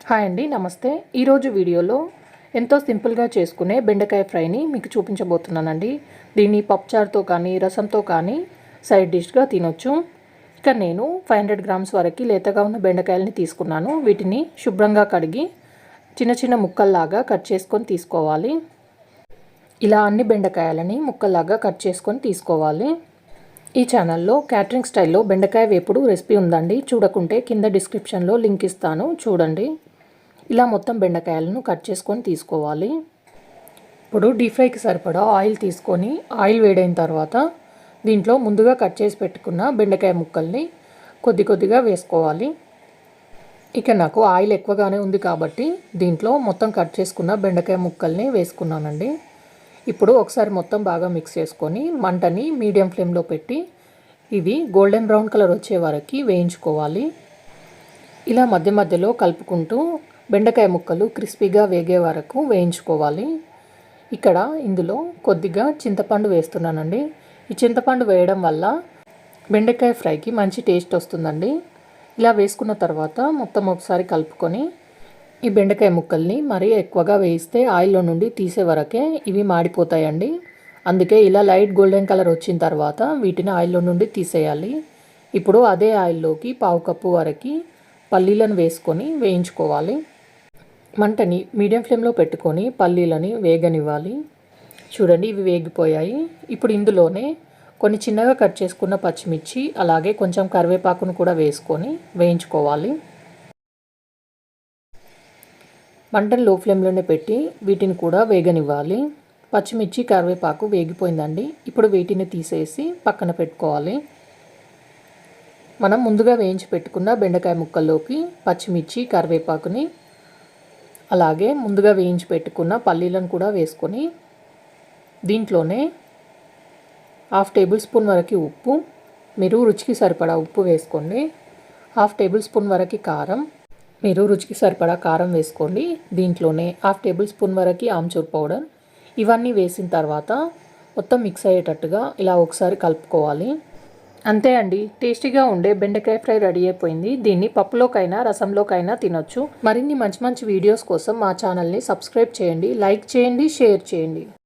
Hi అండి నమస్తే. ఈరోజు వీడియోలో ఎంతో సింపుల్గా చేసుకునే బెండకాయ ఫ్రైని మీకు చూపించబోతున్నానండి. దీన్ని పప్పుచారుతో కానీ రసంతో కానీ సైడ్ డిష్గా తినొచ్చు. ఇక నేను ఫైవ్ హండ్రెడ్ గ్రామ్స్ వరకు లేతగా ఉన్న బెండకాయలని తీసుకున్నాను. వీటిని శుభ్రంగా కడిగి చిన్న చిన్న ముక్కల్లాగా కట్ చేసుకొని తీసుకోవాలి. ఇలా అన్ని బెండకాయలని ముక్కల్లాగా కట్ చేసుకొని తీసుకోవాలి. ఈ ఛానల్లో క్యాటరింగ్ స్టైల్లో బెండకాయ వేపుడు రెసిపీ ఉందండి. చూడకుంటే కింద డిస్క్రిప్షన్లో లింక్ ఇస్తాను. చూడండి. ఇలా మొత్తం బెండకాయలను కట్ చేసుకొని తీసుకోవాలి. ఇప్పుడు డీప్ ఫ్రైకి సరిపడా ఆయిల్ తీసుకొని ఆయిల్ వేడైన తర్వాత దీంట్లో ముందుగా కట్ చేసి పెట్టుకున్న బెండకాయ ముక్కల్ని కొద్ది కొద్దిగా వేసుకోవాలి. ఇక నాకు ఆయిల్ ఎక్కువగానే ఉంది కాబట్టి దీంట్లో మొత్తం కట్ చేసుకున్న బెండకాయ ముక్కల్ని వేసుకున్నానండి. ఇప్పుడు ఒకసారి మొత్తం బాగా మిక్స్ చేసుకొని మంటని మీడియం ఫ్లేమ్లో పెట్టి ఇవి గోల్డెన్ బ్రౌన్ కలర్ వచ్చే వరకు వేయించుకోవాలి. ఇలా మధ్య మధ్యలో కలుపుకుంటూ బెండకాయ ముక్కలు క్రిస్పీగా వేగే వరకు వేయించుకోవాలి. ఇక్కడ ఇందులో కొద్దిగా చింతపండు వేస్తున్నానండి. ఈ చింతపండు వేయడం వల్ల బెండకాయ ఫ్రైకి మంచి టేస్ట్ వస్తుందండి. ఇలా వేసుకున్న తర్వాత మొత్తం ఒకసారి కలుపుకొని ఈ బెండకాయ ముక్కల్ని మరీ ఎక్కువగా వేయిస్తే ఆయిల్లో నుండి తీసే వరకే ఇవి మాడిపోతాయండి. అందుకే ఇలా లైట్ గోల్డెన్ కలర్ వచ్చిన తర్వాత వీటిని ఆయిల్లో నుండి తీసేయాలి. ఇప్పుడు అదే ఆయిల్లోకి పావు కప్పు వరకు పల్లీలను వేసుకొని వేయించుకోవాలి. మంటని మీడియం ఫ్లేమ్లో పెట్టుకొని పల్లీలని వేగనివ్వాలి. చూడండి ఇవి వేగిపోయాయి. ఇప్పుడు ఇందులోనే కొన్ని చిన్నగా కట్ చేసుకున్న పచ్చిమిర్చి అలాగే కొంచెం కరివేపాకును కూడా వేసుకొని వేయించుకోవాలి. మంటను లో ఫ్లేమ్లోనే పెట్టి వీటిని కూడా వేగనివ్వాలి. పచ్చిమిర్చి కరివేపాకు వేగిపోయిందండి. ఇప్పుడు వీటిని తీసేసి పక్కన పెట్టుకోవాలి. మనం ముందుగా వేయించి పెట్టుకున్న బెండకాయ ముక్కల్లోకి పచ్చిమిర్చి కరివేపాకుని అలాగే ముందుగా వేయించి పెట్టుకున్న పల్లీలను కూడా వేసుకొని దీంట్లోనే హాఫ్ టేబుల్ స్పూన్ వరకు ఉప్పు మీరు రుచికి సరిపడా ఉప్పు వేసుకోండి. హాఫ్ టేబుల్ స్పూన్ వరకు కారం మీరు రుచికి సరిపడా కారం వేసుకోండి. దీంట్లోనే హాఫ్ టేబుల్ స్పూన్ వరకు ఆమ్చూర్ పౌడర్. ఇవన్నీ వేసిన తర్వాత మొత్తం మిక్స్ అయ్యేటట్టుగా ఇలా ఒకసారి కలుపుకోవాలి. అంతే అండి. టేస్టీగా ఉండే బెండకాయ ఫ్రై రెడీ అయిపోయింది. దీన్ని పప్పులోకైనా రసంలోకైనా తినొచ్చు. మరిన్ని మంచి మంచి వీడియోస్ కోసం మా ఛానల్ని సబ్స్క్రైబ్ చేయండి. లైక్ చేయండి షేర్ చేయండి.